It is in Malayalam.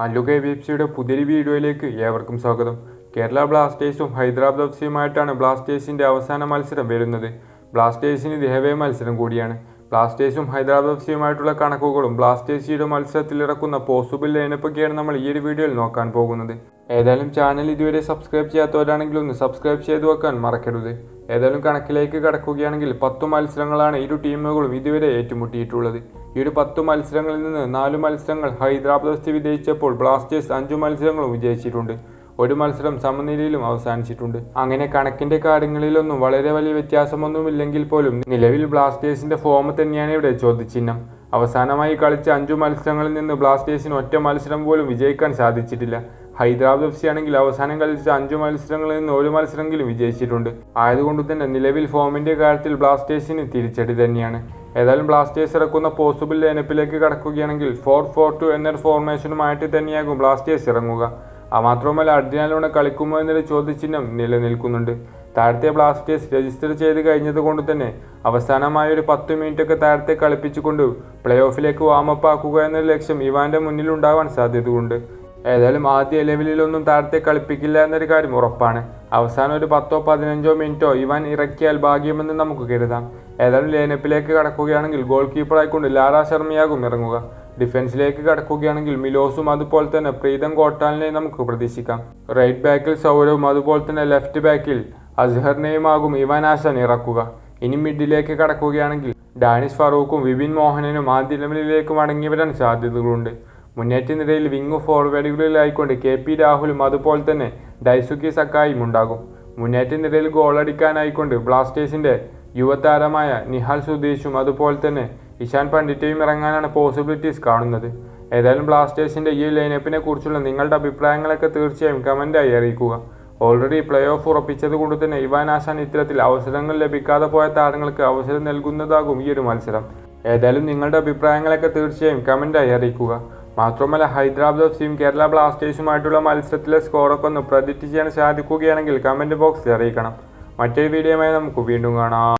മല്ലുക ബി എഫ് സിയുടെ പുതിയൊരു വീഡിയോയിലേക്ക് ഏവർക്കും സ്വാഗതം. കേരള ബ്ലാസ്റ്റേഴ്സും ഹൈദരാബാദ് എഫ് സിയുമായിട്ടാണ് ബ്ലാസ്റ്റേഴ്സിന്റെ അവസാന മത്സരം വരുന്നത്. ബ്ലാസ്റ്റേഴ്സിന് ദേഹവേ മത്സരം കൂടിയാണ്. ബ്ലാസ്റ്റേഴ്സും ഹൈദരാബാദ് എഫ് സിയുമായിട്ടുള്ള കണക്കുകളും ബ്ലാസ്റ്റേഴ്സിയുടെ മത്സരത്തിൽ ഇറക്കുന്ന പോസിബിൾ ലൈനപ്പൊക്കെയാണ് നമ്മൾ ഈ ഒരു വീഡിയോയിൽ നോക്കാൻ പോകുന്നത്. ഏതായാലും ചാനൽ ഇതുവരെ സബ്സ്ക്രൈബ് ചെയ്യാത്തവരാണെങ്കിൽ ഒന്ന് സബ്സ്ക്രൈബ് ചെയ്ത് വെക്കാൻ മറക്കരുത്. ഏതായാലും കണക്കിലേക്ക് കടക്കുകയാണെങ്കിൽ പത്ത് മത്സരങ്ങളാണ് ഇരു ടീമുകളും ഇതുവരെ ഏറ്റുമുട്ടിയിട്ടുള്ളത്. ഈ ഒരു പത്ത് മത്സരങ്ങളിൽ നിന്ന് നാല് മത്സരങ്ങൾ ഹൈദരാബാദ് എഫ് സി വിജയിച്ചപ്പോൾ ബ്ലാസ്റ്റേഴ്സ് അഞ്ച് മത്സരങ്ങളും വിജയിച്ചിട്ടുണ്ട്. ഒരു മത്സരം സമനിലയിലും അവസാനിച്ചിട്ടുണ്ട്. അങ്ങനെ കണക്കിന്റെ കാര്യങ്ങളിലൊന്നും വളരെ വലിയ വ്യത്യാസമൊന്നുമില്ലെങ്കിൽ പോലും നിലവിൽ ബ്ലാസ്റ്റേഴ്സിന്റെ ഫോം തന്നെയാണ് ഇവിടെ ചോദ്യചിഹ്നം. അവസാനമായി കളിച്ച അഞ്ചു മത്സരങ്ങളിൽ നിന്ന് ബ്ലാസ്റ്റേഴ്സിന് ഒറ്റ മത്സരം പോലും വിജയിക്കാൻ സാധിച്ചിട്ടില്ല. ഹൈദരാബാദ് എഫ് സി ആണെങ്കിൽ അവസാനം കളിച്ച അഞ്ചു മത്സരങ്ങളിൽ നിന്ന് ഒരു മത്സരമെങ്കിലും വിജയിച്ചിട്ടുണ്ട്. ആയതുകൊണ്ട് തന്നെ നിലവിൽ ഫോമിന്റെ കാര്യത്തിൽ ബ്ലാസ്റ്റേഴ്സിന് തിരിച്ചടി തന്നെയാണ്. ഏതായാലും ബ്ലാസ്റ്റേഴ്സ് ഇറക്കുന്ന പോസിബിൾ ലൈനപ്പിലേക്ക് കടക്കുകയാണെങ്കിൽ ഫോർ ഫോർ ടു എന്നൊരു ഫോർമേഷനുമായിട്ട് തന്നെയാകും ബ്ലാസ്റ്റേഴ്സ് ഇറങ്ങുക. ആ മാത്രവുമല്ല അർജന്റീനയിലൂടെ കളിക്കുമോ എന്നൊരു ചോദ്യചിഹ്നം നിലനിൽക്കുന്നുണ്ട്. താഴത്തെ ബ്ലാസ്റ്റേഴ്സ് രജിസ്റ്റർ ചെയ്ത് കഴിഞ്ഞത് കൊണ്ട് തന്നെ അവസാനമായ ഒരു പത്ത് മിനിറ്റൊക്കെ താഴത്തെ കളിപ്പിച്ചുകൊണ്ട് പ്ലേ ഓഫിലേക്ക് വാമപ്പ് ആക്കുക എന്നൊരു ലക്ഷ്യം ഇവാന്റെ മുന്നിൽ ഉണ്ടാവാൻ സാധ്യതയുണ്ട്. ഏതായാലും ആദ്യ ലെവലിലൊന്നും താഴത്തെ കളിപ്പിക്കില്ല എന്നൊരു കാര്യം ഉറപ്പാണ്. അവസാനം ഒരു പത്തോ പതിനഞ്ചോ മിനിറ്റോ ഇവാൻ ഇറക്കിയാൽ ഭാഗ്യമെന്ന് നമുക്ക് കരുതാം. ഏതായാലും ലൈനപ്പിലേക്ക് കടക്കുകയാണെങ്കിൽ ഗോൾ കീപ്പറായിക്കൊണ്ട് ലാറ ശർമ്മയാകും ഇറങ്ങുക. ഡിഫൻസിലേക്ക് കടക്കുകയാണെങ്കിൽ മിലോസും അതുപോലെ തന്നെ പ്രീതം കോട്ടാലിനെ നമുക്ക് പ്രതീക്ഷിക്കാം. റൈറ്റ് ബാക്കിൽ സൗരവും അതുപോലെ തന്നെ ലെഫ്റ്റ് ബാക്കിൽ അസ്ഹറിനെയുമാകും ഇവാൻ ആശാൻ ഇറക്കുക. ഇനി മിഡിലേക്ക് കടക്കുകയാണെങ്കിൽ ഡാനിഷ് ഫറൂഖും വിപിൻ മോഹനനും ആദ്യ ലെവലിലേക്ക് മടങ്ങി വരാൻ സാധ്യതകളുണ്ട്. മുന്നേറ്റ നിരയിൽ വിങ് ഫോർവേഡുകളിലായിക്കൊണ്ട് കെ പി രാഹുലും അതുപോലെ തന്നെ ഡൈസുക്കി സക്കായും ഉണ്ടാകും. മുന്നേറ്റ നിരയിൽ ഗോളടിക്കാനായിക്കൊണ്ട് ബ്ലാസ്റ്റേഴ്സിന്റെ യുവതാരമായ നിഹാൽ സുധീഷും അതുപോലെ തന്നെ ഇഷാൻ പണ്ഡിറ്റയും ഇറങ്ങാനാണ് പോസിബിലിറ്റീസ് കാണുന്നത്. ഏതായാലും ബ്ലാസ്റ്റേഴ്സിന്റെ ഈ ലൈനപ്പിനെ കുറിച്ചുള്ള നിങ്ങളുടെ അഭിപ്രായങ്ങളൊക്കെ തീർച്ചയായും കമന്റായി അറിയിക്കുക. ഓൾറെഡി പ്ലേ ഓഫ് ഉറപ്പിച്ചത് കൊണ്ട് തന്നെ ഇവാൻ ആശാൻ ഇത്തരത്തിൽ അവസരങ്ങൾ ലഭിക്കാതെ പോയ താരങ്ങൾക്ക് അവസരം നൽകുന്നതാകും ഈ ഒരു മത്സരം. ഏതായാലും നിങ്ങളുടെ അഭിപ്രായങ്ങളൊക്കെ തീർച്ചയായും കമന്റായി അറിയിക്കുക. മാത്രമല്ല ഹൈദരാബാദ് എഫ് സിയും കേരള ബ്ലാസ്റ്റേഴ്സുമായിട്ടുള്ള മത്സരത്തിലെ സ്കോറൊക്കെ ഒന്ന് പ്രഡിക്റ്റ് ചെയ്യാൻ സാധിക്കുകയാണെങ്കിൽ കമന്റ് ബോക്സിൽ അറിയിക്കണം. മറ്റൊരു വീഡിയോയുമായി നമുക്ക് വീണ്ടും കാണാം.